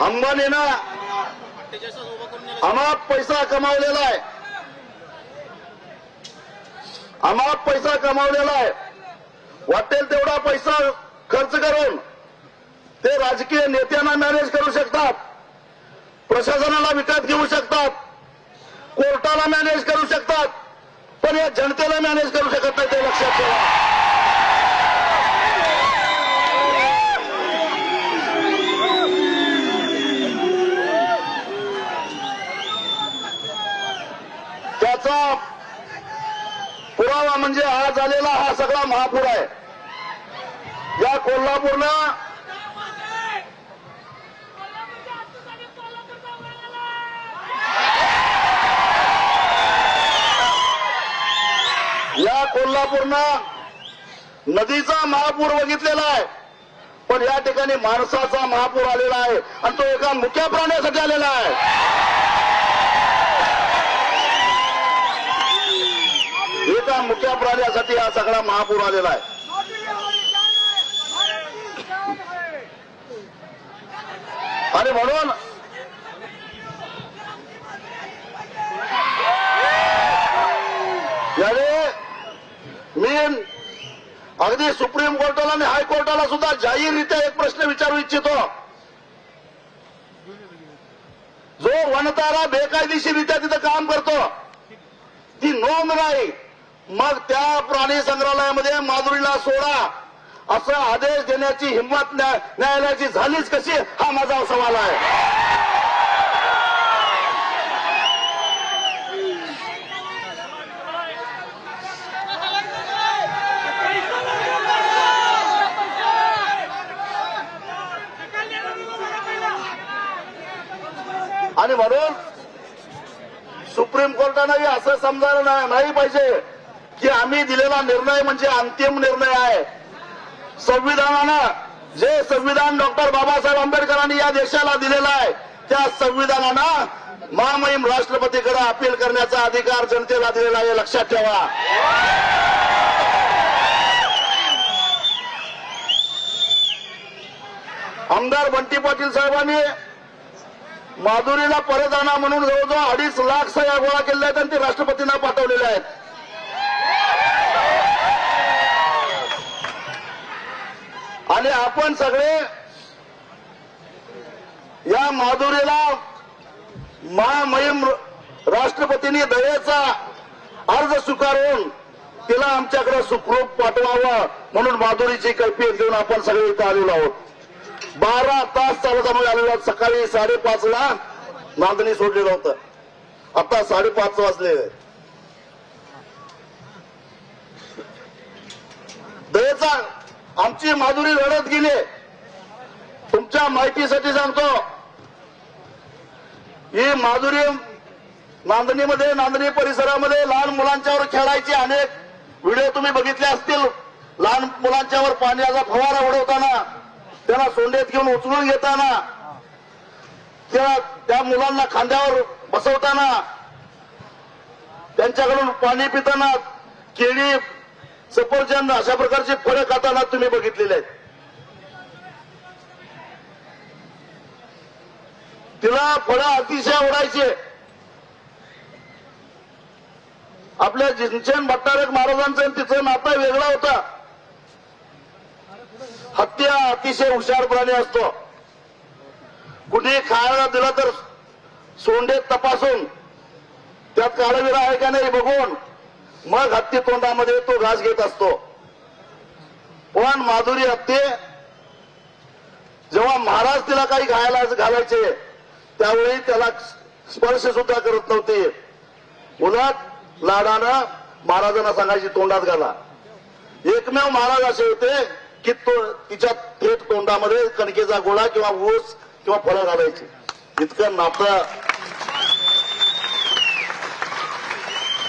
अंबानीनं अमाप पैसा कमावलेला आहे. अमाप पैसा कमावलेला आहे. वाटेल तेवढा पैसा खर्च करून ते राजकीय नेत्यांना मॅनेज करू शकतात. प्रशासनाला विकत घेऊ शकतात. कोर्टाला मॅनेज करू शकतात. पण या जनतेला मॅनेज करू शकत नाही ते लक्षात ठेवा. पुरावा म्हणजे हा झालेला हा सगळा महापूर आहे. या कोल्हापूरनं या कोल्हापूरनं नदीचा महापूर बघितलेला आहे. पण या ठिकाणी माणसाचा महापूर आलेला आहे. आणि तो एका मुख्या प्राण्यासाठी आलेला आहे. एका प्राण्यासाठी हा सगळा महापूर आलेला आहे. आणि म्हणून याने मी अगदी सुप्रीम कोर्टाला आणि हायकोर्टाला सुद्धा जाहीररित्या एक प्रश्न विचारू इच्छितो. जो वनतारा बेकायदेशीररित्या तिथं काम करतो ती नोंद नाही. मग त्या प्राणी संग्रहालयामध्ये माधुरीला सोडा. असा आदेश देण्याची हिंमत न्यायालयाची झालीच कशी? हा माझा सवाल आहे. आणि म्हणून सुप्रीम कोर्टानंही असं समजायला नाही- नाही पाहिजे. की आम्ही दिलेला निर्णय म्हणजे अंतिम निर्णय आहे. संविधानानं जे संविधान डॉक्टर बाबासाहेब आंबेडकरांनी या देशाला दिलेलं आहे त्या संविधानानं महामहिम राष्ट्रपतीकडे अपील करण्याचा अधिकार जनतेला दिलेला आहे. लक्षात ठेवा. आमदार बंटी पाटील साहेबांनी माधुरीला परत आणा म्हणून जवळजवळ अडीच लाख सह्या गोळा केलेल्या आहेत आणि ते राष्ट्रपतींना पाठवलेल्या आहेत. आपण सगळे या माधुरीला महामहिम राष्ट्रपतींनी दयेचा अर्ज स्वीकारून तिला आमच्याकडे सुखरूप पाठवावं म्हणून माधुरीची कैफियत घेऊन आपण सगळे इथं आलेलो आहोत. बारा तास चालत आलेलो आहोत. सकाळी साडेपाच ला नांदणी सोडलेलं होतं. आता साडेपाच वाजले. दयेचा आमची माधुरी लढत गेली. तुमच्या माहितीसाठी सांगतो. ही माधुरी नांदणीमध्ये नांदणी परिसरामध्ये लहान मुलांच्यावर खेळायचे अनेक व्हिडिओ तुम्ही बघितले असतील. लहान मुलांच्यावर पाण्याचा फवारा उडवताना त्यांना सोंडेत घेऊन उचलून घेताना त्या त्या मुलांना खांद्यावर बसवताना त्यांच्याकडून पाणी पिताना केळी सफरचंद अशा प्रकारचे फळं खाताना तुम्ही बघितलेले आहेत. तिला फळं अतिशय आवडायचे. आपल्या जिंचन भट्टारक महाराजांचं तिचं नातं वेगळा होता. हत्या अतिशय हुशार प्राणी असतो. कुणी खायला दिला तर सोंडेत तपासून. त्यात काळविरा आहे का नाही बघून. मग हत्ती तोंडामध्ये तो घास घेत असतो. पण माधुरी हत्ते जेव्हा महाराज तिला काही घायला घालायचे त्यावेळी त्याला स्पर्श सुद्धा करत नव्हते. उलट लाडानं महाराजांना सांगायची तोंडात घाला. एकमेव महाराज असे होते की तो तिच्या थेट तोंडामध्ये कणकेचा गोळा किंवा ऊस किंवा फळं घालायची. इतकं नातं